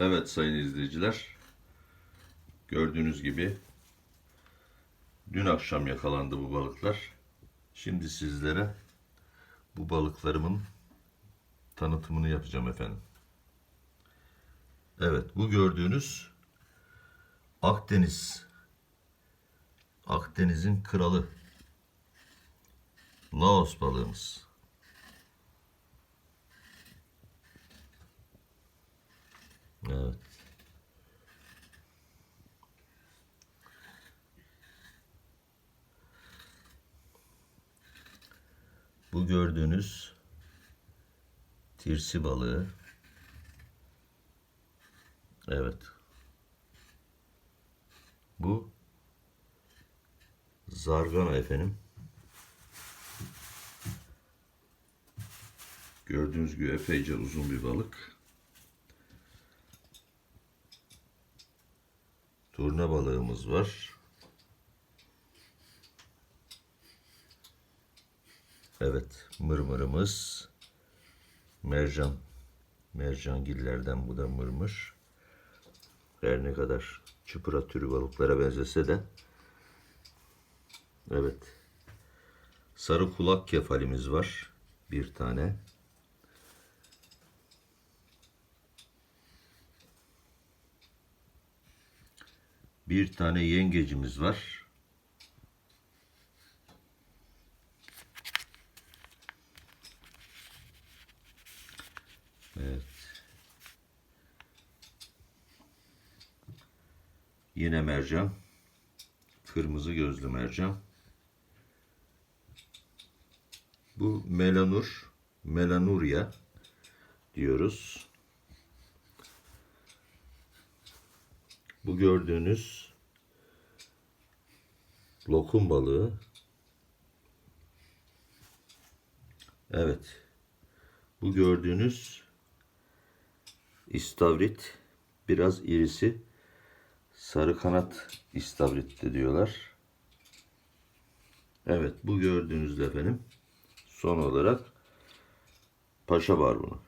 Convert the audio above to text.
Evet sayın izleyiciler. Gördüğünüz gibi dün akşam yakalandı bu balıklar. Şimdi sizlere bu balıklarımın tanıtımını yapacağım efendim. Evet bu gördüğünüz Akdeniz Akdeniz'in kralı Laos balığımız. Evet. Bu gördüğünüz tirsi balığı. Evet. Bu zargana efendim. Gördüğünüz gibi epeyce uzun bir balık. Turna balığımız var. Evet, mırmırımız. Mercan. Mercangillerden bu da mırmır. Her ne kadar çıpıra türü balıklara benzese de. Evet. Sarı kulak kefalimiz var. Bir tane. Bir tane yengecimiz var. Evet. Yine mercan. Kırmızı gözlü mercan. Bu melanur, melanuria diyoruz. Bu gördüğünüz lokum balığı. Evet. Bu gördüğünüz istavrit biraz irisi sarı kanat istavrit de diyorlar. Evet bu gördüğünüz de efendim son olarak paşa var bunu.